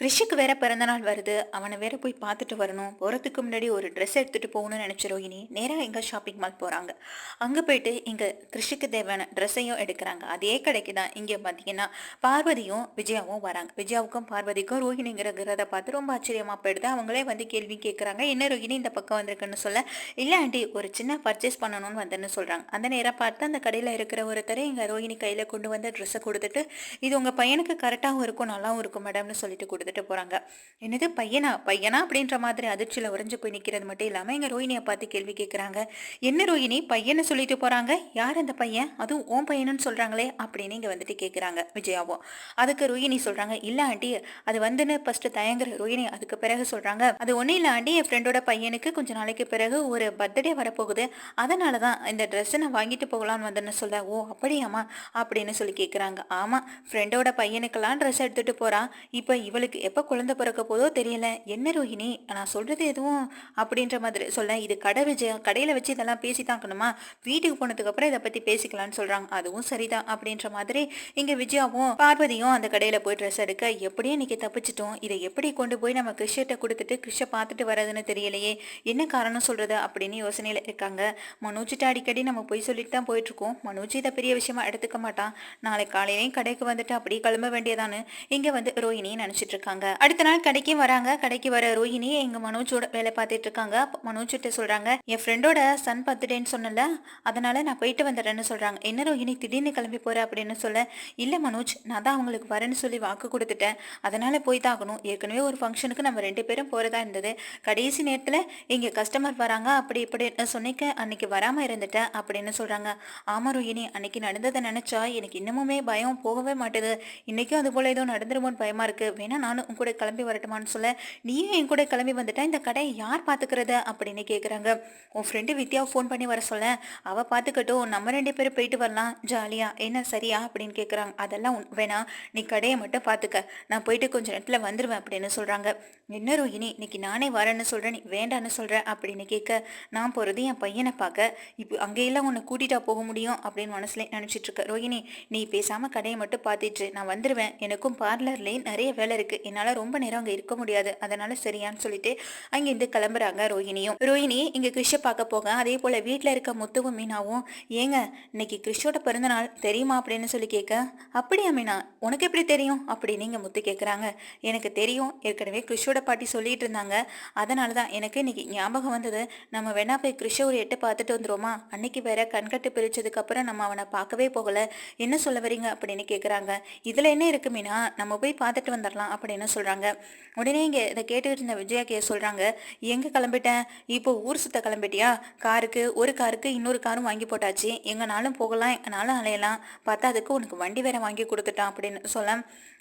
கிறிஷுக்கு வேற பிறந்தநாள் வருது. அவனை வேற போய் பார்த்துட்டு வரணும். போகிறதுக்கு முன்னாடி ஒரு ட்ரெஸ் எடுத்துகிட்டு போகணும்னு நினச்ச ரோஹினி நேராக எங்கே ஷாப்பிங் மால் போகிறாங்க அங்கே போயிட்டு இங்கே கிறிஷுக்கு தேவையான ட்ரெஸ்ஸையும் எடுக்கிறாங்க. அதே கடைக்கு தான் இங்கே பார்த்தீங்கன்னா பார்வதியும் விஜயாவும் வராங்க. விஜயாவுக்கும் பார்வதிக்கும் ரோஹிணிங்கிறத பார்த்து ரொம்ப ஆச்சரியமாக போயிடுது. அவங்களே வந்து கேள்வி கேட்குறாங்க என்ன ரோஹிணி இந்த பக்கம் வந்திருக்குன்னு சொல்ல? இல்லை ஆண்டி ஒரு சின்ன பர்ச்சேஸ் பண்ணணும்னு வந்தேன்னு சொல்கிறாங்க அந்த நேரம் பார்த்து அந்த கடையில் இருக்கிற ஒருத்தர் இங்கே ரோஹிணி கையில் கொண்டு வந்து ட்ரெஸ்ஸை கொடுத்துட்டு இது உங்கள் பையனுக்கு கரெக்டாகவும் இருக்கும் நல்லாவும் இருக்கும் மேடம்னு சொல்லிட்டு கொடுத்துட்டு போகிறாங்க என்னது பையனா? பையனா? அப்படின்ற மாதிரி அதிர்ச்சியில் உறைஞ்சு போய் நிற்கிறது மட்டும் இல்லாமல் எங்கள் ரோஹினியை பார்த்து கேள்வி கேட்குறாங்க என்ன ரோஹினி பையனை சொல்லிட்டு போகிறாங்க யார் அந்த பையன்? அதுவும் ஓன் பையனுன்னு சொல்கிறாங்களே அப்படின்னு இங்கே வந்துட்டு கேட்குறாங்க விஜயாவும். அதுக்கு ரோஹினி சொல்கிறாங்க இல்லை ஆண்டி அது வந்துன்னு ஃபஸ்ட்டு தயங்குற ரோஹினி அதுக்கு பிறகு சொல்கிறாங்க அது ஒன்றும் இல்லை ஆண்டி என் ஃப்ரெண்டோட பையனுக்கு கொஞ்ச நாளைக்கு பிறகு ஒரு பர்த்டே வரப்போகுது. அதனால தான் இந்த ட்ரெஸ்ஸை நான் வாங்கிட்டு போகலான்னு வந்தேன்னு சொல்ல ஓ அப்படியாம்மா? அப்படின்னு சொல்லி கேட்குறாங்க ஆமாம் ஃப்ரெண்டோட பையனுக்கெல்லாம் ட்ரெஸ் எடுத்துகிட்டு போகிறான் இப்போ இவளுக்கு எப்போ குழந்தை பிறக்க போதோ தெரியல. என்ன ரோஹிணி நான் சொல்கிறது எதுவும்? அப்படின்ற மாதிரி சொல்ல இது கடை விஜய கடையில் வச்சு இதெல்லாம் பேசி தாக்கணுமா வீட்டுக்கு போனதுக்கப்புறம் இதை பற்றி பேசிக்கலாம்னு சொல்கிறாங்க அதுவும் சரிதான். அப்படின்ற மாதிரி இங்கே விஜயாவும் பார்வதியும் அந்த கடையில் போய் ட்ரெஸ் எடுக்க எப்படியும் இன்னைக்கு தப்பிச்சிட்டோம். இதை எப்படி கொண்டு போய் நம்ம கிருஷ்கிட்ட கொடுத்துட்டு கிருஷ்ணை பார்த்துட்டு வர்றதுன்னு தெரியலையே. என்ன காரணம் சொல்கிறது அப்படின்னு யோசனையில் இருக்காங்க. மனோஜிட்ட அடிக்கடி நம்ம போய் சொல்லிட்டு தான் போயிட்டுருக்கோம். மனோஜ் இதை பெரிய விஷயமா எடுத்துக்க மாட்டான். நாளை காலையிலையும் கடைக்கு வந்துட்டு அப்படியே கிளம்ப வேண்டியதானு? இங்கே வந்து ரோஹிணி நினச்சிட்டு இருக்காங்க. அடுத்த நாள் கடைக்கு வராங்க. கடைக்கு வர ரோஹிணி எங்க மனோஜோட வேலை பார்த்துட்டு இருக்காங்க. மனோஜ் கிட்ட சொல்றாங்க என் ஃப்ரெண்டோட சன் பர்த்டேன்னு சொன்னல அதனால நான் போயிட்டு வந்துடுறேன்னு சொல்றாங்க. என்ன ரோஹிணி திடீர்னு கிளம்பி போற அப்படின்னு சொல்ல இல்ல மனோஜ் நான் தான் அவங்களுக்கு வரேன்னு சொல்லி வாக்கு கொடுத்துட்டேன். அதனால போய் தாகணும் ஏற்கனவே ஒரு ஃபங்க்ஷனுக்கு நம்ம ரெண்டு பேரும் போறதா இருந்தது. கடைசி நேரத்துல இங்க கஸ்டமர் வராங்க. அப்படி இப்படி சொன்னிக்க அன்னைக்கு வராம இருந்துட்டேன் அப்படின்னு சொல்றாங்க. ஆமா ரோஹிணி அன்னைக்கு நடந்ததை நினைச்சா எனக்கு இன்னமுமே பயம் போகவே மாட்டேது. இன்னைக்கும் அது போல ஏதோ நடந்துருமோன்னு பயமா இருக்கு. வேணா நானும் உன் கூட கிளம்பி வரட்டுமான்னு சொல்ல நீயும் என் கூட கிளம்பி வந்துட்டா இந்த கடையை யார் பார்த்துக்கிறது அப்படின்னு கேட்குறாங்க உன் ஃப்ரெண்டு வித்யாவை ஃபோன் பண்ணி வர சொல்ல அவள் பார்த்துக்கட்டும் நம்ம ரெண்டு பேரும் போயிட்டு வரலாம். ஜாலியா என்ன சரியா அப்படின்னு கேட்குறாங்க அதெல்லாம் வேணாம் நீ கடையை மட்டும் பார்த்துக்க. நான் போயிட்டு கொஞ்சம் நேரத்தில் வந்துடுவேன் அப்படின்னு சொல்கிறாங்க என்ன ரோஹினி இன்னைக்கு நானே வரேன்னு சொல்கிறேன் நீ வேண்டான்னு சொல்கிற அப்படின்னு கேட்க நான் போகிறது என் பையனை பார்க்க. இப்போ அங்கேயெல்லாம் உன்னை கூட்டிகிட்டா போக முடியும் அப்படின்னு மனசுல நினச்சிட்டு இருக்க. ரோஹிணி நீ பேசாமல் கடையை மட்டும் பார்த்துட்டு நான் வந்துடுவேன் எனக்கும் பார்லர்லேயும் நிறைய வேலை இருக்குது என்னால் ரொம்ப நேரம் அங்கே இருக்க முடியாது. அதனால சரியான்னு சொல்லிட்டு அங்கேருந்து கிளம்புறாங்க ரோஹிணியும். ரோஹிணி இங்கே கிறிஷை பார்க்க போக அதே போல் வீட்டில் இருக்க முத்துவும் மீனாவும் ஏங்க இன்னைக்கு கிறிஷோட பிறந்தநாள் தெரியுமா? அப்படின்னு சொல்லி கேட்க அப்படியா மீனா உனக்கு எப்படி தெரியும்? அப்படின்னு இங்கே முத்து கேட்குறாங்க எனக்கு தெரியும். ஏற்கனவே கிறிஷோட பாட்டி சொல்லிட்டு இருந்தாங்க. அதனால தான் எனக்கு இன்னைக்கு ஞாபகம் வந்தது. நம்ம வேணா போய் கிறிஷை ஒரு எட்டு பார்த்துட்டு வந்துருவோமா? அன்னைக்கு வேற கண்கட்டு பிரிச்சதுக்கு அப்புறம் நம்ம அவனை பார்க்கவே போகல. என்ன சொல்ல வரீங்க? அப்படின்னு கேட்குறாங்க இதில் என்ன இருக்கு மீனா? நம்ம போய் பார்த்துட்டு வந்துடலாம் அப்படின்னு அப்படின்னு சொல்கிறாங்க உடனே இங்கே இதை கேட்டுக்கிட்டு இருந்த விஜயா கே சொல்கிறாங்க எங்கே கிளம்பிட்டேன்? இப்போ ஊர் சுத்த கிளம்பிட்டியா? காருக்கு ஒரு காருக்கு இன்னொரு காரும் வாங்கி போட்டாச்சு. எங்கனாலும் போகலாம் எங்கனாலும் அலையலாம். பார்த்தா அதுக்கு உனக்கு வண்டி வேற வாங்கி கொடுத்துட்டான் அப்படின்னு சொல்ல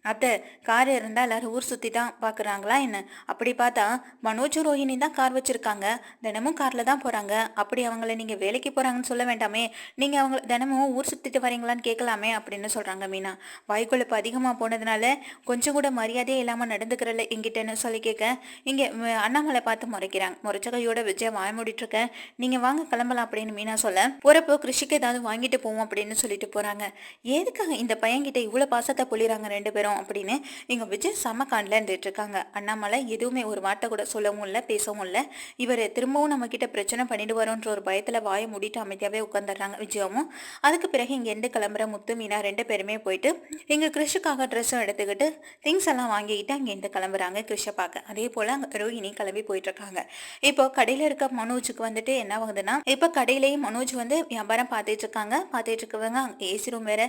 அத்தை கார் இருந்தால் எல்லாரும் ஊர் சுற்றி தான் பார்க்குறாங்களா என்ன? அப்படி பார்த்தா மனோஜ் ரோஹிணி தான் கார் வச்சுருக்காங்க. தினமும் காரில் தான் போகிறாங்க அப்படி அவங்கள நீங்கள் வேலைக்கு போகிறாங்கன்னு சொல்ல வேண்டாமே. நீங்கள் அவங்க தினமும் ஊர் சுற்றிட்டு வரீங்களான்னு கேட்கலாமே அப்படின்னு சொல்கிறாங்க மீனா. வாய்க்குழப்பு அதிகமாக போனதுனால கொஞ்சம் கூட மரியாதையே இல்லாமல் நடந்துக்கிறல எங்கிட்டன்னு சொல்லி கேட்க இங்கே அண்ணாமலை பார்த்து முறைக்கிறாங்க. முறைச்ச கையோட விஜய் வாய மூடிட்டு நீங்கள் வாங்க கிளம்பலாம் அப்படின்னு மீனா சொல்ல. போகிறப்போ கிருஷிக்கு ஏதாவது வாங்கிட்டு போவோம் அப்படின்னு சொல்லிட்டு போகிறாங்க எதுக்காக இந்த பையன்கிட்ட இவ்வளோ பாசத்தை பொழிறாங்க ரெண்டு பேரும் அப்படின்னு இங்கே விஜய் செம காண்டில் இருந்துட்டு இருக்காங்க. அண்ணாமலை எதுவுமே ஒரு வார்த்தை கூட சொல்லவும் இல்லை பேசவும் இல்லை. இவர் திரும்பவும் நம்ம கிட்ட பிரச்சனை பண்ணிட்டு வரோன்ற ஒரு பயத்தில் வாயை மூடிட்டு அமைதியாகவே உட்காந்துடுறாங்க விஜயாவும். அதுக்கு பிறகு இங்கேருந்து கிளம்புற முத்து மீனா ரெண்டு பேருமே போயிட்டு எங்கள் கிருஷிக்காக ட்ரெஸ்ஸும் எடுத்துக்கிட்டு திங்ஸ் எல்லாம் வாங்கிக்கிட்டு அங்கேருந்து கிளம்புறாங்க கிருஷை பார்க்க. அதே போல் அங்கே ரோஹிணி கிளம்பி போயிட்டு இருக்காங்க இப்போ கடையில் இருக்க மனோஜுக்கு வந்துட்டு என்ன ஆகுதுன்னா இப்போ கடையிலேயே மனோஜ் வந்து வியாபாரம் பார்த்துட்டு இருக்காங்க பார்த்துட்டு இருக்கவங்க ஏசி ரூம் வேற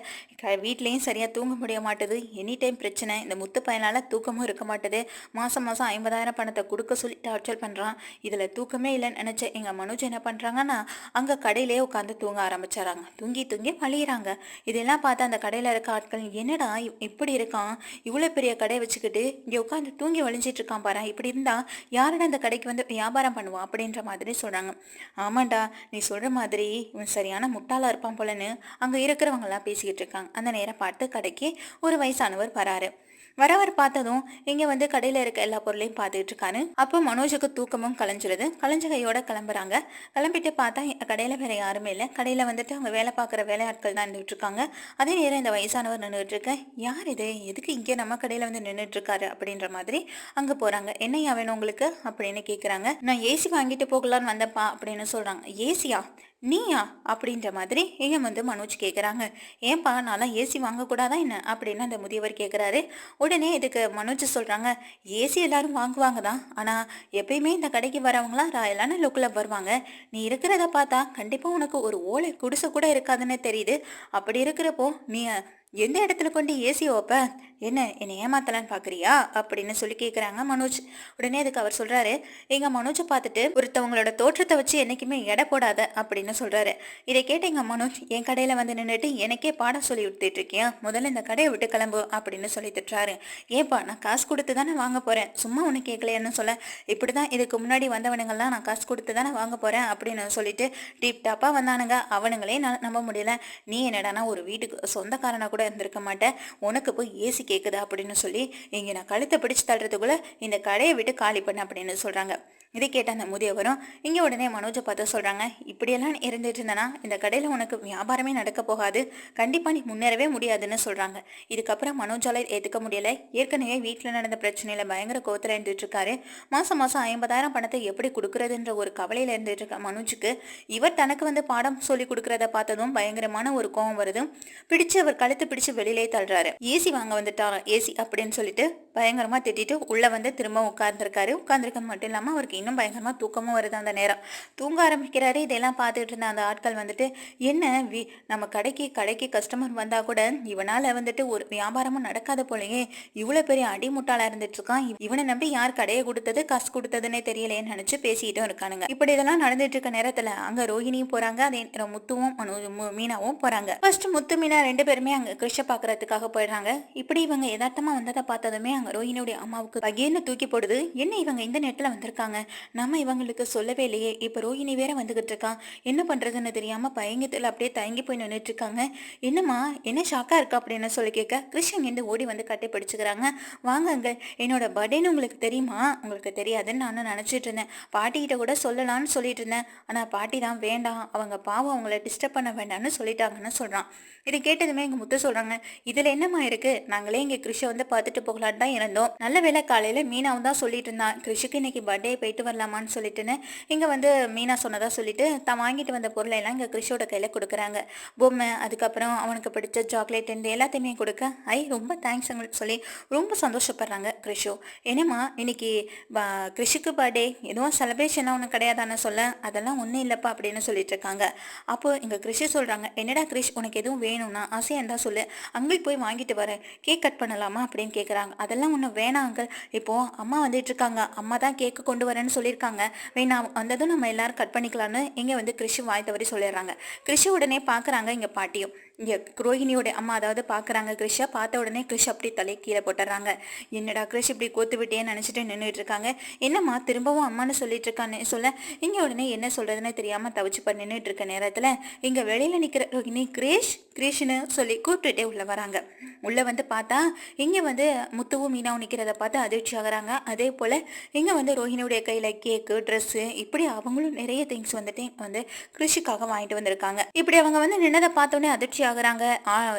வீட்லேயும் வீட்லயும் சரியா தூங்க முடிய மாட்டுது. எனி டைம் பிரச்சனை. இந்த முத்து பையனால தூக்கமும் இருக்க மாட்டுது. மாசம் மாசம் ஐம்பதாயிரம் பணத்தை கொடுக்க சொல்லி டார்ச்சர் பண்றான். இதுல தூக்கமே இல்லைன்னு நினைச்ச எங்க மனோஜ் என்ன பண்றாங்கன்னா அங்க கடையிலே உட்காந்து தூங்க ஆரம்பிச்சாராங்க. தூங்கி தூங்கி வழியிறாங்க. இதெல்லாம் பார்த்து அந்த கடையில இருக்க ஆட்கள் என்னடா இப்படி இருக்கான்? இவ்வளவு பெரிய கடை வச்சுக்கிட்டு இங்க உட்காந்து தூங்கி வழிஞ்சிட்டு இருக்கான் பாரு இப்படி இருந்தால் யாரடா அந்த கடைக்கு வந்து வியாபாரம் பண்ணுவா? அப்படின்ற மாதிரி சொல்கிறாங்க ஆமாண்டா நீ சொல்கிற மாதிரி இவன் சரியான முட்டாளா இருப்பான் போலன்னு அங்கே இருக்கிறவங்களாம் பேசிக்கிட்டு இருக்காங்க. அந்த நேரம் பார்த்து கடைக்கு ஒரு வயசானவர் வராரு. வரவர் பார்த்ததும் இங்க வந்து கடையில இருக்க எல்லா பொருளையும் பார்த்துட்டு இருக்காரு அப்போ மனோஜுக்கு தூக்கமும் கலைஞ்சிருது. கலைஞ்ச கையோட கிளம்புறாங்க. கிளம்பிட்டு பார்த்தா கடையில வேற யாருமே இல்லை. கடையில வந்துட்டு அவங்க வேலை பார்க்குற வேலையாட்கள் தான் நின்றுட்டு இருக்காங்க. அதே நேரம் இந்த வயசானவர் நின்றுட்டு இருக்க. யார் இது? எதுக்கு இங்கே நம்ம கடையில வந்து நின்றுட்டு இருக்காரு? அப்படின்ற மாதிரி அங்க போறாங்க. என்னையா வேணும் உங்களுக்கு? அப்படின்னு கேக்குறாங்க. நான் ஏசி வாங்கிட்டு போகலான்னு வந்தப்பா அப்படின்னு சொல்றாங்க. ஏசியா? நீயா? அப்படின்ற மாதிரி ஏன் வந்து மனோஜ் கேட்குறாங்க ஏன்பா நான்லாம் ஏசி வாங்கக்கூடாதா என்ன? அப்படின்னு அந்த முதியவர் கேட்குறாரு உடனே இதுக்கு மனோஜ் சொல்கிறாங்க ஏசி எல்லாரும் வாங்குவாங்க தான். ஆனால் எப்பயுமே இந்த கடைக்கு வரவங்களாம் ராயலான லுக்கில் வருவாங்க. நீ இருக்கிறத பார்த்தா கண்டிப்பாக உனக்கு ஒரு ஓலை குடிசை கூட இருக்காதுன்னு தெரியுது. அப்படி இருக்கிறப்போ நீ எந்த இடத்துல கொண்டு ஏசி ஓப்ப என்ன என்னை ஏமாத்தலான்னு பார்க்குறியா அப்படின்னு சொல்லி கேட்குறாங்க மனோஜ். உடனே அதுக்கு அவர் சொல்கிறாரு எங்கள் மனோஜை பார்த்துட்டு ஒருத்தவங்களோட தோற்றத்தை வச்சு என்றைக்குமே எடை போடாத அப்படின்னு சொல்கிறாரு இதை கேட்ட எங்கள் மனோஜ் என் கடையில் வந்து நின்றுட்டு எனக்கே பாடம் சொல்லி விட்டுட்டு இருக்கியா முதல்ல இந்த கடையை விட்டு கிளம்பு அப்படின்னு சொல்லி திட்டுறாரு. ஏப்பா நான் காசு கொடுத்து தானே வாங்க போகிறேன் சும்மா ஒன்று கேட்கலையான்னு சொல்ல இப்படி தான் இதுக்கு முன்னாடி வந்தவனுங்கள்லாம் நான் காசு கொடுத்து தானே வாங்க போகிறேன் அப்படின்னு சொல்லிட்டு டீப் டாப்பாக வந்தானுங்க. அவனுங்களே நான் நம்ப முடியல. நீ என்னடானா ஒரு வீட்டுக்கு சொந்தக்காரனை கூட இருந்திருக்க மாட்டேன். உனக்கு போய் ஏசி கேட்குதா அப்படின்னு சொல்லி இங்கே நான் கழுத்தை பிடிச்சு தள்ளுறதுக்குள்ள இந்த கடையை விட்டு காலி பண்ண அப்படின்னு சொல்கிறாங்க இதை கேட்ட அந்த முதியவரும் இங்கே உடனே மனோஜை பார்த்து சொல்கிறாங்க இப்படியெல்லாம் இருந்துட்டு இருந்தனா இந்த கடையில் உனக்கு வியாபாரமே நடக்க போகாது. கண்டிப்பாக நீ முன்னேறவே முடியாதுன்னு சொல்கிறாங்க இதுக்கப்புறம் மனோஜால ஏற்றுக்க முடியலை. ஏற்கனவே வீட்டில் நடந்த பிரச்சனையில் பயங்கர கோத்தில் இருந்துட்டுருக்காரு மாதம் மாதம் ஐம்பதாயிரம் பணத்தை எப்படி கொடுக்குறதுன்ற ஒரு கவலையில் இருந்துட்டு இருக்க மனோஜுக்கு இவர் தனக்கு வந்து பாடம் சொல்லி கொடுக்குறத பார்த்ததும் பயங்கரமான ஒரு கோவம் வருது. பிடிச்சு அவர் கழுத்து பிடிச்சு வெளியிலே தள்ளுறாரு. ஏசி வாங்க வந்துட்டாங்க ஏசி அப்படின்னு சொல்லிட்டு பயங்கரமாக திட்டிட்டு உள்ளே வந்து திரும்ப உட்கார்ந்துருக்காரு. உட்கார்ந்துருக்க மட்டும் இல்லாமல் அவருக்கு இன்னும் பயங்கரமாக தூக்கமும் வருது அந்த நேரம். தூங்க ஆரம்பிக்கிறாரு. இதெல்லாம் பார்த்துட்டு இருந்த அந்த ஆட்கள் வந்துட்டு என்ன வி நம்ம கடைக்கு கடைக்கு கஸ்டமர் வந்தால் கூட இவனால் வந்துட்டு ஒரு வியாபாரமும் நடக்காத போலயே இவ்வளோ பெரிய அடிமுட்டாளாக இருந்துட்டு இருக்கான். இவனை நம்பி யார் கடையை கொடுத்தது காசு கொடுத்ததுன்னே தெரியலேன்னு நினச்சி பேசிக்கிட்டும் இருக்கானுங்க. இப்படி இதெல்லாம் நடந்துட்டு இருக்க நேரத்தில் அங்கே ரோஹிணியும் போகிறாங்க அதே நேரம் முத்துவும் மீனாவும் போகிறாங்க ஃபர்ஸ்ட் முத்து மீனா ரெண்டு பேருமே அங்கே கிருஷ பார்க்கறதுக்காக போயிடுறாங்க. இப்படி இவங்க யதார்த்தமாக வந்ததை பார்த்ததுமே அங்கே ரோஹிணியுடைய அம்மாவுக்கு பகேன்னு தூக்கி போடுது. என்ன இவங்க இந்த நேரத்தில் வந்திருக்காங்க? நம்ம இவங்களுக்கு சொல்லவே இல்லையே. இப்போ ரோஹிணி வேற வந்துகிட்டு இருக்கான் என்ன பண்றதுன்னு தெரியாம பயங்கத்தில் அப்படியே தயங்கி போய் நின்றுட்டு இருக்காங்க. என்னம்மா என்ன ஷாக்கா இருக்கா அப்படின்னு சொல்லி கேட்க கிருஷ்ணன் இருந்து ஓடி வந்து கட்டி பிடிச்சுக்கிறாங்க. வாங்க என்னோட பர்த்டேன்னு உங்களுக்கு தெரியுமா? உங்களுக்கு தெரியாதுன்னு நானும் நினச்சிட்டு இருந்தேன். பாட்டிக்கிட்ட கூட சொல்லலாம்னு சொல்லிட்டு இருந்தேன். ஆனால் பாட்டி தான் வேண்டாம். அவங்க பாவம் அவங்கள டிஸ்டர்ப் பண்ண வேண்டாம்னு சொல்லிட்டாங்கன்னு சொல்கிறான் இதை கேட்டதுமே எங்கள் முத்து சொல்கிறாங்க இதில் என்னம்மா இருக்கு? நாங்களே இங்கே கிருஷை வந்து பார்த்துட்டு போகலான்னு தான் இருந்தோம். நல்ல வேலை காலையில் மீனாவும் தான் சொல்லிட்டு இருந்தான். கிருஷிக்கு இன்னைக்கு பர்த்டே போயிட்டு வரலாமான்னு சொல்லிட்டுன்னு இங்கே வந்து மீனா சொன்னதாக சொல்லிட்டு தான் வாங்கிட்டு வந்த பொருளை எல்லாம் இங்கே கிறிஷோட கையில் கொடுக்குறாங்க. பொம்மை அதுக்கப்புறம் அவனுக்கு பிடிச்ச சாக்லேட் இந்த எல்லாத்தையுமே கொடுக்க. ஐ ரொம்ப தேங்க்ஸ் சொல்லி ரொம்ப சந்தோஷப்படுறாங்க கிறிஷோ. என்னம்மா இன்னைக்கு கிருஷிக்கு பர்த்டே எதுவும் செலிப்ரேஷன்லாம் ஒன்றும் கிடையாதான்னு சொல்ல? அதெல்லாம் ஒன்றும் இல்லைப்பா அப்படின்னு சொல்லிட்டு இருக்காங்க. அப்போ இங்கே கிருஷி சொல்கிறாங்க என்னடா கிருஷ் உனக்கு எதுவும் வேணும்னா ஆசையாக இருந்தால் சொல்லு. அங்கே போய் வாங்கிட்டு வரேன். கேக் கட் பண்ணலாமா? அப்படின்னு கேட்குறாங்க அதெல்லாம் ஒன்றும் வேணாம் அங்கிள் இப்போது அம்மா வந்துட்டு இருக்காங்க. அம்மா தான் கேக்கு கொண்டு வரேன் வரேன்னு சொல்லியிருக்காங்க. வேணாம் வந்ததும் நம்ம எல்லாரும் கட் பண்ணிக்கலாம்னு இங்கே வந்து கிறிஷு வாய் தவறி சொல்லிடுறாங்க. கிறிஷு உடனே பார்க்குறாங்க இங்கே பாட்டியும் இங்கே ரோஹிணியோட அம்மா அதாவது பார்க்குறாங்க கிறிஷை. பார்த்த உடனே கிறிஷ் அப்படி தலை கீழே போட்டுறாங்க. என்னடா கிருஷ் இப்படி கோத்து விட்டேன்னு நினச்சிட்டு நின்றுட்டு இருக்காங்க. என்னம்மா திரும்பவும் அம்மான்னு சொல்லிட்டு இருக்கான்னு சொல்ல இங்கே உடனே என்ன சொல்கிறதுன்னு தெரியாமல் தவிச்சு பண்ணி நின்றுட்டு இருக்க நேரத்தில் இங்கே வெளியில் நிற்கிற ரோஹிணி கிரேஷ் கிரேஷ்னு சொல்லி கூப்பிட்டுட்டே உள்ளே வராங்க. உள்ளே வந்து பார்த்தா இங்கே வந்து முத்துவும் மீனாவும் நிற்கிறத பார்த்து அதிர்ச்சி ஆகுறாங்க. அதே போல் இங்கே வந்து ரோஹிணியுடைய கையில் கேக்கு ட்ரெஸ்ஸு இப்படி அவங்களும் நிறைய திங்ஸ் வந்துட்டு வந்து கிருஷிக்காக வாங்கிட்டு வந்திருக்காங்க. இப்படி அவங்க வந்து நின்னதை பார்த்தோன்னே அதிர்ச்சி ஆகுறாங்க.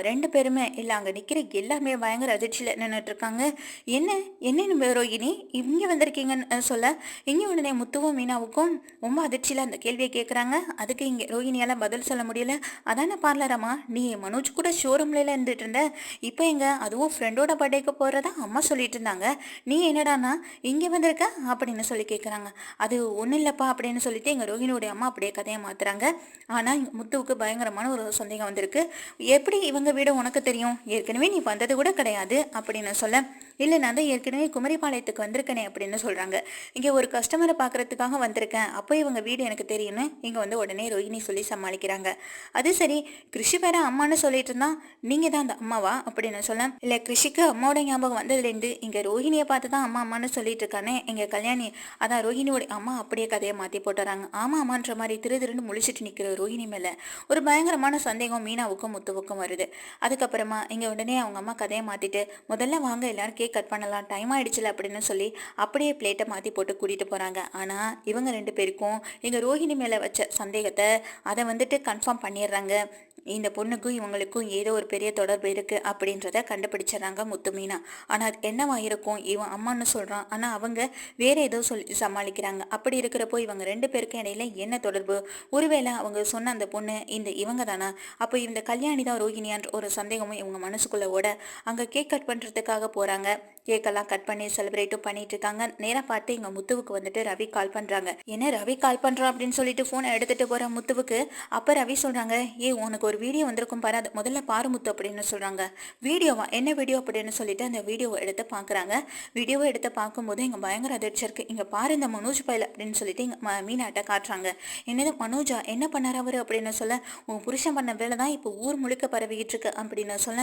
ரெண்டு பேருமே இல்லை அங்கே நிற்கிற எல்லாமே பயங்கர அதிர்ச்சியில் நின்றுட்டு இருக்காங்க. என்ன என்ன ரோஹிணி இங்கே வந்திருக்கீங்கன்னு சொல்ல. இங்கே உடனே முத்துவும் மீனாவுக்கும் ரொம்ப அதிர்ச்சியில் அந்த கேள்வியை கேட்குறாங்க அதுக்கு இங்கே ரோஹிணியால் பதில் சொல்ல முடியல. அதான பார்லரம்மா நீ மனோஜ் கூட ஷோரூம்ல இருந்துட்டு இருந்த இப்போ எங்க? அதுவும் ஃப்ரெண்டோட பர்த்டேக்கு போகிறதா அம்மா சொல்லிட்டு இருந்தாங்க. நீ என்னடானா இங்கே வந்திருக்க? அப்படின்னு சொல்லி கேட்குறாங்க அது ஒன்றும் இல்லைப்பா அப்படின்னு சொல்லிட்டு எங்கள் ரோஹிணியோடைய அம்மா அப்படியே கதையை மாற்றுறாங்க ஆனால் முத்துவுக்கு பயங்கரமான ஒரு சந்தேகம் வந்திருக்கு. எப்படி இவங்க வீடு உனக்கு தெரியும்? ஏற்கனவே நீ வந்தது கூட கிடையாது அப்படின்னு சொல்ல இல்லை நான் தான் ஏற்கனவே குமரிபாளையத்துக்கு வந்திருக்கேனே அப்படின்னு சொல்கிறாங்க இங்கே ஒரு கஸ்டமரை பார்க்குறதுக்காக வந்திருக்கேன். அப்போ இவங்க வீடு எனக்கு தெரியும்னு இங்கே வந்து உடனே ரோஹிணி சொல்லி சமாளிக்கிறாங்க. அது சரி கிருஷி வேற அம்மான்னு சொல்லிட்டு இருந்தா நீங்கள் தான் அந்த அம்மாவா? அப்படின்னு சொல்ல இல்லை கிருஷிக்கு அம்மாவோட ஞாபகம் வந்ததுலேருந்து இங்கே ரோஹிணியை பார்த்து தான் அம்மா அம்மான்னு சொல்லிட்டு இருக்கானே. எங்கள் கல்யாணி அதான் ரோஹிணியோட அம்மா அப்படியே கதையை மாற்றி போட்டுறாங்க. ஆமா அம்மான்ற மாதிரி திரு திருன்னு முழிச்சிட்டு நிற்கிற ரோஹிணி மேலே ஒரு பயங்கரமான சந்தேகம் மீனாவுக்கும் முத்துவுக்கும் வருது. அதுக்கப்புறமா இங்கே உடனே அவங்க அம்மா கதையை மாற்றிட்டு முதல்ல வாங்க எல்லாரும் கேக் கட் பண்ணலாம் டைம் ஆயிடுச்சுல அப்படின்னு சொல்லி அப்படியே பிளேட்டை மாற்றி போட்டு கூட்டிகிட்டு போகிறாங்க ஆனால் இவங்க ரெண்டு பேருக்கும் எங்கள் ரோஹிணி மேலே வச்ச சந்தேகத்தை அதை வந்துட்டு கன்ஃபார்ம் பண்ணிடுறாங்க. இந்த பொண்ணுக்கும் இவங்களுக்கும் ஏதோ ஒரு பெரிய தொடர்பு இருக்குது அப்படின்றத கண்டுபிடிச்சிடறாங்க முத்துமீனா ஆனால் அது என்னவா இருக்கும்? இவன் அம்மான்னு சொல்கிறான் ஆனால் அவங்க வேற ஏதோ சொல்லி சமாளிக்கிறாங்க. அப்படி இருக்கிறப்போ இவங்க ரெண்டு பேருக்கும் இடையில என்ன தொடர்பு? ஒருவேளை அவங்க சொன்ன அந்த பொண்ணு இந்த இவங்க தானா? அப்போ இந்த கல்யாணி தான் ரோஹிணியான்ற ஒரு சந்தேகமும் இவங்க மனசுக்குள்ள ஓட அங்கே கேக் கட் பண்ணுறதுக்காக போகிறாங்க கேக்கெல்லாம் கட் பண்ணி செலிப்ரேட்டும் பண்ணிட்டு இருக்காங்க. நேராக பார்த்து இங்கே முத்துவுக்கு வந்துட்டு ரவி கால் பண்ணுறாங்க என்ன ரவி கால் பண்ணுறான் அப்படின்னு சொல்லிட்டு ஃபோனை எடுத்துகிட்டு போகிற முத்துவுக்கு அப்போ ரவி சொல்கிறாங்க ஏ உனக்கு ஒரு வீடியோ வந்திருக்கும் பாரு அது முதல்ல பாரு முத்து அப்படின்னு சொல்கிறாங்க வீடியோவா? என்ன வீடியோ அப்படின்னு சொல்லிட்டு அந்த வீடியோவை எடுத்து பார்க்குறாங்க வீடியோவை எடுத்து பார்க்கும்போது இங்கே பயங்கர அதிர்ச்சி இருக்குது இங்கே பாரு இந்த மனோஜ் பையல் அப்படின்னு சொல்லிட்டு இங்கே மீனாட்ட காட்டுறாங்க. என்னது மனோஜா? என்ன பண்ணார் அவர்? அப்படின்னு சொல்ல உன் புருஷன் பண்ண வேலை தான் இப்போ ஊர் முழுக்க பரவிக்கிட்டு இருக்கு அப்படின்னு சொல்ல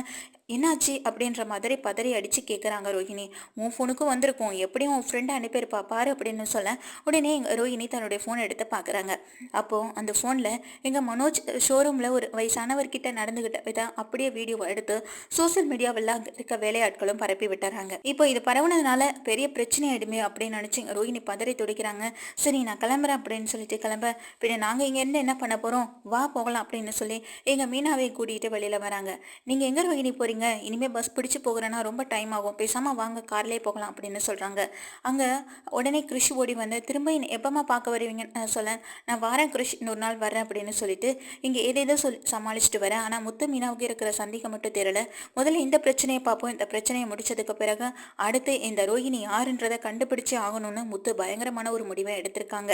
என்னாச்சு? அப்படின்ற மாதிரி பதறி அடித்து கேட்குறாங்க ரோஹிணி. உன் ஃபோனுக்கும் வந்திருக்கும். எப்படியும் உன் ஃப்ரெண்டை அனுப்பியிருப்பா. பாரு அப்படின்னு சொல்ல உடனே எங்கள் ரோஹிணி தன்னுடைய ஃபோன் எடுத்து பார்க்குறாங்க. அப்போது அந்த ஃபோனில் எங்கள் மனோஜ் ஷோரூமில் ஒரு வயசானவர்கிட்ட நடந்துக்கிட்ட விதம் அப்படியே வீடியோவை எடுத்து சோசியல் மீடியாவெல்லாம் இருக்க வேலையாட்களும் பரப்பி விட்டுறாங்க. இப்போ இது பரவுனதுனால பெரிய பிரச்சனை ஆயிடுமே அப்படின்னு நினச்சி ரோஹிணி பதறி துடிக்கிறாங்க. சரி நான் கிளம்புறேன் அப்படின்னு சொல்லிட்டு கிளம்ப பின்ன நாங்கள் இங்கேருந்து என்ன பண்ண போகிறோம் வா போகலாம் அப்படின்னு சொல்லி எங்கள் மீனாவை கூட்டிகிட்டு வெளியில் வராங்க. நீங்கள் எங்கே ரோஹிணி போகிறீங்க இனிமேல் பஸ் பிடிச்சு போகிறேன்னா ரொம்ப டைம் ஆகும். பேசாமல் வாங்க கார்லேயே போகலாம் அப்படின்னு சொல்கிறாங்க அங்கே உடனே கிருஷ் ஓடி வந்து திரும்ப என்னை எப்பமா பார்க்க வருவீங்கன்னு நான் சொல்ல. நான் வரேன் கிருஷ் இன்னொரு நாள் வரேன் அப்படின்னு சொல்லிட்டு இங்கே ஏதேதோ சொல் சமாளிச்சுட்டு வரேன் ஆனால் முத்து மீனாவுக்கு இருக்கிற சந்தேகம் மட்டும் தெரியல. முதல்ல இந்த பிரச்சனையை பார்ப்போம். இந்த பிரச்சனையை முடிச்சதுக்கு பிறகு அடுத்து இந்த ரோஹிணி யாருன்றதை கண்டுபிடிச்சே ஆகணும்னு முத்து பயங்கரமான ஒரு முடிவை எடுத்திருக்காங்க.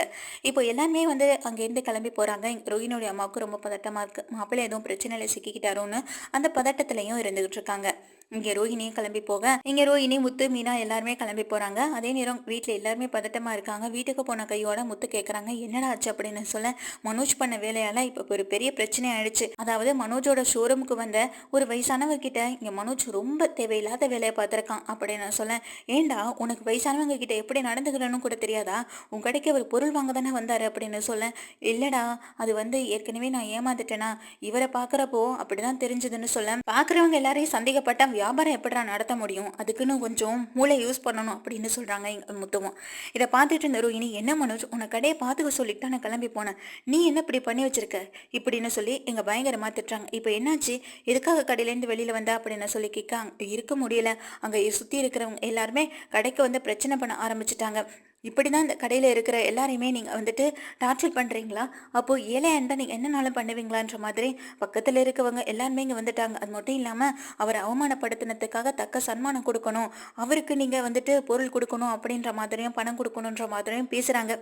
இப்போ எல்லாருமே வந்து அங்கேருந்து கிளம்பி போகிறாங்க ரோஹினியோட அம்மாவுக்கு ரொம்ப பதட்டமாக இருக்குது மாப்பிள்ளை எதுவும் பிரச்சனையில் சிக்கிக்கிட்டாரோன்னு அந்த பதட்டத்துலேயும் இருந்துகிட்டு இருக்காங்க. இங்கே ரோஹிணியும் கிளம்பி போக இங்கே ரோஹிணி முத்து மீனா எல்லாருமே கிளம்பி போகிறாங்க அதே நேரம் வீட்டில் எல்லாருமே பதட்டமாக இருக்காங்க. வீட்டுக்கு போன கையோட முத்து கேட்குறாங்க என்னடா ஆச்சு? அப்படின்னு சொல்ல மனோஜ் பண்ண வேலையால் இப்போ ஒரு பெரிய பிரச்சனை ஆயிடுச்சு. அதாவது மனோஜோட ஷோரூமுக்கு வந்த ஒரு வயசானவங்க கிட்ட இங்கே மனோஜ் ரொம்ப தேவையில்லாத வேலையை பார்த்துருக்கான். அப்படின்னு நான் சொல்ல ஏண்டா உனக்கு வயசானவங்க கிட்ட எப்படி நடந்துக்கிறேன்னு கூட தெரியாதா? உன் கடைக்கு அவர் பொருள் வாங்க தானே வந்தார்? அப்படின்னு சொல்ல இல்லைடா அது வந்து ஏற்கனவே நான் ஏமாந்துட்டேனா இவரை பார்க்குறப்போ அப்படிதான் தெரிஞ்சதுன்னு சொல்ல. பார்க்குறவங்க எல்லாரையும் சந்தேகப்பட்டா வியாபாரம் எப்படிடா நடத்த முடியும்? அதுக்குன்னு கொஞ்சம் மூளை யூஸ் பண்ணணும் அப்படின்னு சொல்கிறாங்க எங்கள் முத்துவம். இதை பார்த்துட்டு இருந்த ரோஹிணி என்ன மனோஜ் உன்னை கடையை பார்த்துக்க சொல்லிட்டு நான் கிளம்பி போனேன். நீ என்ன இப்படி பண்ணி வச்சிருக்க? இப்படின்னு சொல்லி எங்கள் பயங்கரமாக திட்டுறாங்க. இப்போ என்னாச்சு? எதுக்காக கடையிலேருந்து வெளியில் வந்தா? அப்படின்னு சொல்லி கேட்க இருக்க முடியல. அங்கே சுற்றி இருக்கிறவங்க எல்லாருமே கடைக்கு வந்து பிரச்சனை பண்ண ஆரம்பிச்சிட்டாங்க. இப்படி தான் இந்த கடையில் இருக்கிற எல்லாரையுமே நீங்கள் வந்துட்டு டார்ச்சர் பண்ணுறீங்களா அப்போது ஏழையாக இருந்தால் நீங்கள் என்னனாலும் பண்ணுவீங்களான்ற மாதிரி பக்கத்தில் இருக்கவங்க எல்லாருமே இங்கே வந்துட்டாங்க. அது மட்டும் இல்லாமல் அவரை அவமானப்படுத்தினதுக்காக தக்க சன்மானம் கொடுக்கணும். அவருக்கு நீங்கள் வந்துட்டு பொருள் கொடுக்கணும் அப்படின்ற மாதிரியும் பணம் கொடுக்கணுன்ற மாதிரியும் பேசுகிறாங்க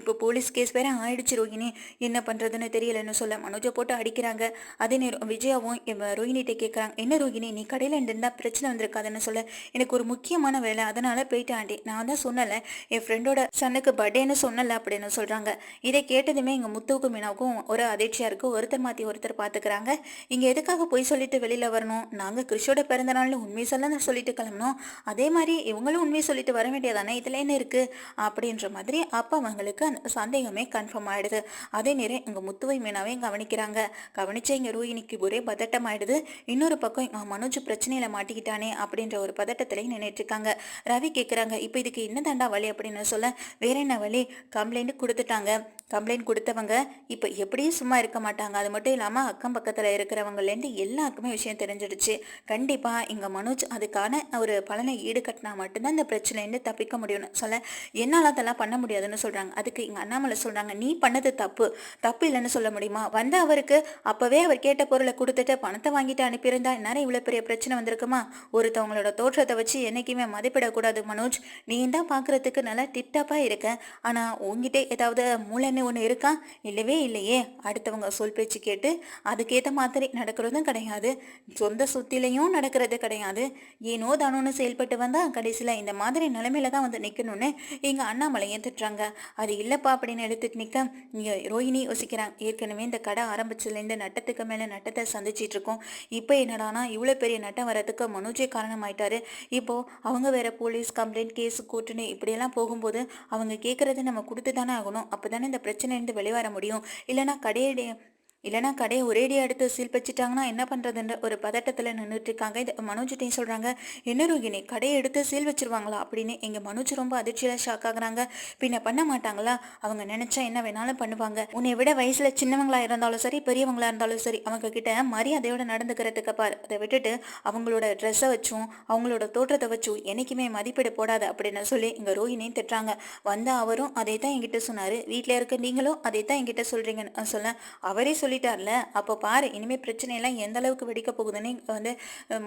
இப்போ போலீஸ் கேஸ் வேற ஆயிடுச்சு ரோஹினி என்ன பண்ணுறதுன்னு தெரியலன்னு சொல்ல மனோஜை போட்டு அடிக்கிறாங்க. அதே நேரம் விஜயாவும் ரோஹினிகிட்ட கேட்குறாங்க என்ன ரோஹினி நீ கடையில் இருந்தால் பிரச்சனை வந்திருக்காதுன்னு சொல்ல. எனக்கு ஒரு முக்கியமான வேலை. அதனால் போயிட்டு ஆண்டி நான் தான் சொன்னல என் ஃப்ரெண்டு ஃப்ரெண்டோட சன்னுக்கு பர்த்டேன்னு சொன்னல அப்படின்னு சொல்கிறாங்க இதை கேட்டதுமே எங்கள் முத்துவுக்கும் மீனாவுக்கும் ஒரு அதிர்ச்சியாக இருக்குது ஒருத்தர் மாற்றி ஒருத்தர் பார்த்துக்கிறாங்க இங்கே எதுக்காக போய் சொல்லிட்டு வெளியில் வரணும்? நாங்கள் கிறிஷோட பிறந்த நாள்னு உண்மை சொல்ல சொல்லிட்டு கிளம்பணும். அதே மாதிரி இவங்களும் உண்மை சொல்லிட்டு வர வேண்டியதானே? இதில் என்ன இருக்குது அப்படின்ற மாதிரி அப்போ அவங்களுக்கு அந்த சந்தேகமே கன்ஃபார்ம் ஆகிடுது அதே நேரம் எங்கள் முத்துவை மீனாவையும் கவனிக்கிறாங்க. கவனிச்ச இங்கே ரூயினிக்கு ஒரே பதட்டம் ஆயிடுது. இன்னொரு பக்கம் எங்கள் மனோஜ் பிரச்சனையில் மாட்டிக்கிட்டானே அப்படின்ற ஒரு பதட்டத்திலையும் நின்றுட்டு இருக்காங்க. ரவி கேட்குறாங்க இப்போ இதுக்கு என்ன தாண்டா வழி? அப்படின்னு சொல்லி சொல்ல வேற என்ன வழி? கம்ப்ளைண்ட் கொடுத்துட்டாங்க. கம்ப்ளைண்ட் கொடுத்தவங்க இப்போ எப்படியும் சும்மா இருக்க மாட்டாங்க. அது மட்டும் இல்லாமல் அக்கம் பக்கத்தில் இருக்கிறவங்கலேருந்து எல்லாருக்குமே விஷயம் தெரிஞ்சிடுச்சு. கண்டிப்பாக இங்கே மனோஜ் அதுக்கான ஒரு பலனை ஈடுகட்டினா மட்டும்தான் இந்த பிரச்சனைலேருந்து தப்பிக்க முடியும்னு சொல்ல என்னால் அதெல்லாம் பண்ண முடியாதுன்னு சொல்கிறாங்க அதுக்கு எங்கள் அண்ணாமலை சொல்கிறாங்க நீ பண்ணது தப்பு. தப்பு இல்லைன்னு சொல்ல முடியுமா? வந்த அவருக்கு அப்போவே அவர் கேட்ட பொருளை கொடுத்துட்டு பணத்தை வாங்கிட்டு அனுப்பியிருந்தா இந்நேரம் இவ்வளோ பெரிய பிரச்சனை வந்திருக்குமா? ஒருத்தவங்களோட தோற்றத்தை வச்சு என்றைக்குமே மதிப்பிடக்கூடாது மனோஜ். நீ தான் பார்க்குறதுக்கு நல்லா டிப்டாப்பாக இருக்கேன். ஆனால் உங்ககிட்ட ஏதாவது மூளைன்னு ஒன்று இருக்கா? இல்லவே இல்லையே. அடுத்தவங்க சொல் பேச்சு கேட்டு அதுக்கேற்ற மாதிரி நடக்கிறதும் கிடையாது. சொந்த சுத்திலையும் நடக்கிறது கிடையாது. ஏனோ தானோன்னு செயல்பட்டு வந்தால் கடைசியில் இந்த மாதிரி நிலைமையில தான் வந்து நிற்கணும்னு எங்கள் அண்ணாமலையும் திட்டுறாங்க அது இல்லைப்பா அப்படின்னு எடுத்துட்டு நிற்க இங்கே ரோஹிணி யோசிக்கிறாங்க. ஏற்கனவே இந்த கடை ஆரம்பிச்சதுலேருந்து நட்டத்துக்கு மேலே நட்டத்தை சந்திச்சிட்டு இருக்கோம். இப்போ என்னடானா இவ்வளோ பெரிய நட்டம் வரதுக்கு மனோஜே காரணமாயிட்டாரு. இப்போது அவங்க வேற போலீஸ் கம்ப்ளைண்ட் கேஸ் கூட்டுன்னு இப்படியெல்லாம் போகும்போது அவங்க கேட்குறத நம்ம கொடுத்து தானே ஆகணும். அப்போ தானே இந்த பிரச்சனைலேருந்து வெளிவர முடியும். இல்லைனா கடையுடைய இல்லைனா கடையை ஒரேடியாக எடுத்து சீல் வச்சுட்டாங்கன்னா என்ன பண்ணுறதுன்ற ஒரு பதட்டத்தில் நின்றுட்டு இருக்காங்க இது மனோஜிட்டையும் சொல்கிறாங்க என்ன ரோகிணி கடையை எடுத்து சீல் வச்சுருவாங்களா அப்படின்னு எங்கள் மனோஜ் ரொம்ப அதிர்ச்சியில் ஷாக் ஆகுறாங்க. பின்ன பண்ண மாட்டாங்களா? அவங்க நினச்சா என்ன வேணாலும் பண்ணுவாங்க. உன்னை விட வயசில் சின்னவங்களா இருந்தாலும் சரி பெரியவங்களா இருந்தாலும் சரி அவங்க கிட்ட மரியாதையோட நடந்துக்கிறதுக்கு பார். அதை விட்டுட்டு அவங்களோட ட்ரெஸ்ஸை வச்சும் அவங்களோட தோற்றத்தை வச்சும் என்றைக்குமே மதிப்பீடு போடாது அப்படின்னு சொல்லி இங்கே ரோஹிணியும் திட்டுறாங்க. வந்த அவரும் அதை தான் என்கிட்ட சொன்னார். வீட்டில் இருக்க நீங்களும் அதை தான் என்கிட்ட சொல்கிறீங்கன்னு சொல்ல. அவரே சொல்லிட்டார்ல. அப்போ பாரு இனிமேல் பிரச்சனையெல்லாம் எந்த அளவுக்கு வெடிக்க போகுதுன்னு வந்து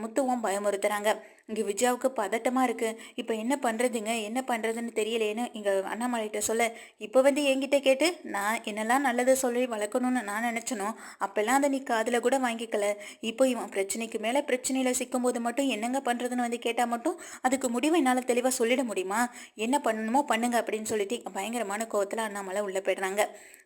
முத்துவும் பயமுறுத்துறாங்க. இங்கே விஜயாவுக்கு பதட்டமாக இருக்குது இப்போ என்ன பண்ணுறதுங்க என்ன பண்ணுறதுன்னு தெரியலேன்னு இங்கே அண்ணாமலைகிட்ட சொல்ல இப்போ வந்து என்கிட்ட கேட்டு நான் என்னெல்லாம் நல்லதை சொல்லி வளர்க்கணும்னு நான் நினச்சனோ அப்போல்லாம் அதை நீ காதில் கூட வாங்கிக்கல. இப்போ இவன் பிரச்சனைக்கு மேலே பிரச்சனையில் சிக்கும்போது மட்டும் என்னங்க பண்ணுறதுன்னு வந்து கேட்டால் மட்டும் அதுக்கு முடிவு என்னால் தெளிவாக சொல்லிட முடியுமா? என்ன பண்ணணுமோ பண்ணுங்க அப்படின்னு சொல்லிட்டு பயங்கரமான கோவத்தில் அண்ணாமலை உள்ளே போயிடுறாங்க.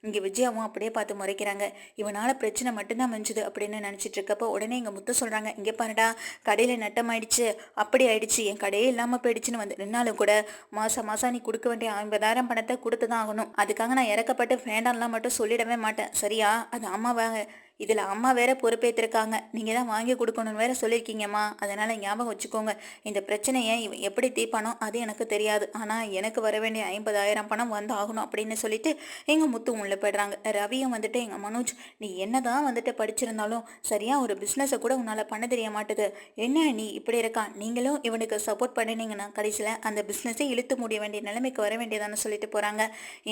இங்கே விஜயாவும் அப்படியே பார்த்து முறைக்கிறாங்க. இவனால் பிரச்சனை மட்டும்தான் மஞ்சுது அப்படின்னு நினச்சிட்டு இருக்கப்போ உடனே இங்கே முத்து சொல்கிறாங்க இங்கே பாருடா கடையில் நட்டமாயிடுச்சு. அப்படி ஆயிடுச்சு. என் கடையே இல்லாமல் போயிடுச்சுன்னு வந்து நின்னாலும் கூட மாதம் மாதம் நீ கொடுக்க வேண்டிய ஐம்பதாயிரம் பணத்தை கொடுத்து தான் ஆகணும். அதுக்காக நான் இறக்கப்பட்டு வேண்டாம்லாம் மட்டும் சொல்லிடவே மாட்டேன். சரியா? அது அம்மாவாங்க இதில் அம்மா வேற பொறுப்பேற்றிருக்காங்க நீங்கள் தான் வாங்கி கொடுக்கணும்னு வேற சொல்லியிருக்கீங்கம்மா. அதனால் ஞாபகம் வச்சுக்கோங்க. இந்த பிரச்சனையை இவன் எப்படி தீர்ப்பானோ அது எனக்கு தெரியாது. ஆனால் எனக்கு வர வேண்டிய ஐம்பதாயிரம் பணம் வந்து ஆகணும் அப்படின்னு சொல்லிட்டு எங்கள் முத்து உள்ள போயிடுறாங்க. ரவியும் வந்துட்டு எங்கள் மனோஜ் நீ என்ன தான் வந்துட்டு படிச்சிருந்தாலும் சரியாக ஒரு பிஸ்னஸை கூட உன்னால் பண்ண தெரிய மாட்டுது. என்ன நீ இப்படி இருக்கா? நீங்களும் இவனுக்கு சப்போர்ட் பண்ணினீங்கன்னா கடைசியில் அந்த பிஸ்னஸை இழுத்து முடிய வேண்டிய நிலைமைக்கு வர வேண்டியதானு சொல்லிட்டு போகிறாங்க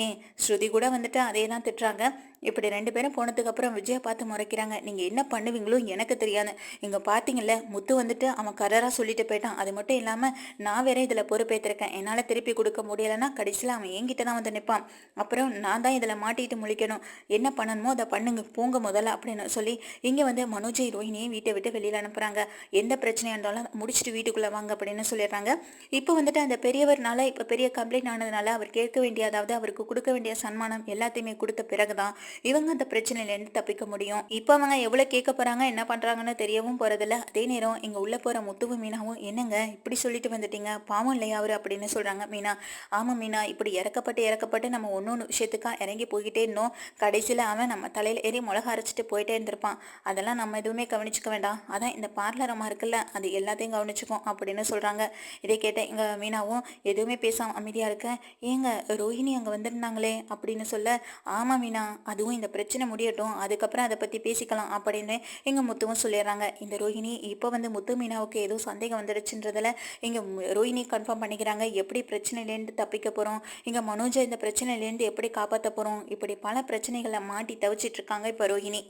ஏன் ஸ்ருதி கூட வந்துட்டு அதே தான் திட்டுறாங்க. இப்படி ரெண்டு பேரும் போனதுக்கப்புறம் விஜயை பார்த்து முறைக்கிறாங்க. நீங்கள் என்ன பண்ணுவீங்களோ எனக்கு தெரியாது. இங்கே பார்த்தீங்கல்ல முத்து வந்துட்டு அவன் கரராக சொல்லிட்டு போயிட்டான். அது மட்டும் இல்லாமல் நான் வேற இதில் பொறுப்பேற்றிருக்கேன் என்னால் திருப்பி கொடுக்க முடியலைன்னா கடைசியில் அவன் என்கிட்ட தான் வந்து நிற்பான் அப்புறம் நான் தான் இதில் மாட்டிட்டு முழிக்கணும். என்ன பண்ணணுமோ அதை பண்ணுங்க போங்க முதல்ல அப்படின்னு சொல்லி இங்கே வந்து மனோஜை ரோஹினியும் வீட்டை விட்டு வெளியில் அனுப்புகிறாங்க எந்த பிரச்சனையாக இருந்தாலும் முடிச்சுட்டு வீட்டுக்குள்ளே வாங்க அப்படின்னு சொல்லிடுறாங்க. இப்போ வந்துட்டு அந்த பெரியவர்னால இப்போ பெரிய கம்ப்ளைண்ட் ஆனதுனால அவர் கேட்க வேண்டிய அதாவது அவருக்கு கொடுக்க வேண்டிய சன்மானம் எல்லாத்தையுமே கொடுத்த பிறகு தான் இவங்க அந்த பிரச்சனையிலேருந்து தப்பிக்க முடியும். இப்போ அவங்க எவ்வளோ கேட்க போகிறாங்க என்ன பண்ணுறாங்கன்னு தெரியவும் போகிறதில்ல அதே நேரம் இங்கே உள்ளே போகிற முத்துவும் மீனாவும் என்னங்க இப்படி சொல்லிட்டு வந்துட்டீங்க? பாவம் இல்லையா அவர்? அப்படின்னு சொல்கிறாங்க மீனா. ஆமாம் மீனா இப்படி இறக்கப்பட்டு இறக்கப்பட்டு நம்ம ஒன்று ஒன்று விஷயத்துக்காக இறங்கி போய்கிட்டே இருந்தோம். கடைசியில் அவன் நம்ம தலையில் ஏறி மிளகா அரைச்சிட்டு போயிட்டே இருந்திருப்பான். அதெல்லாம் நம்ம எதுவுமே கவனிச்சுக்க வேண்டாம். அதான் இந்த பார்லரமாக இருக்குல்ல அது எல்லாத்தையும் கவனிச்சுக்கும் அப்படின்னு சொல்கிறாங்க இதை கேட்ட இங்கே மீனாவும் எதுவுமே பேசாம அமைதியாக இருக்கேன் ஏங்க ரோஹிணி அங்கே வந்திருந்தாங்களே? அப்படின்னு சொல்ல ஆமாம் மீனா அது அதுவும் இந்த பிரச்சனை முடியட்டும் அதுக்கப்புறம் அதை பற்றி பேசிக்கலாம் அப்படின்னு எங்கள் முத்துவும் சொல்லிடுறாங்க. இந்த ரோஹிணி இப்போ வந்து முத்து மீனாவுக்கு ஏதோ சந்தேகம் வந்துடுச்சுன்றதில் இங்கே ரோஹிணி கன்ஃபார்ம் பண்ணிக்கிறாங்க. எப்படி பிரச்சனையிலேருந்து தப்பிக்க போகிறோம் இங்கே மனோஜை இந்த பிரச்சனையிலேருந்து எப்படி காப்பாற்ற போகிறோம் இப்படி பல பிரச்சனைகளை மாட்டி தவிச்சிட்ருக்காங்க இப்போ ரோஹிணி.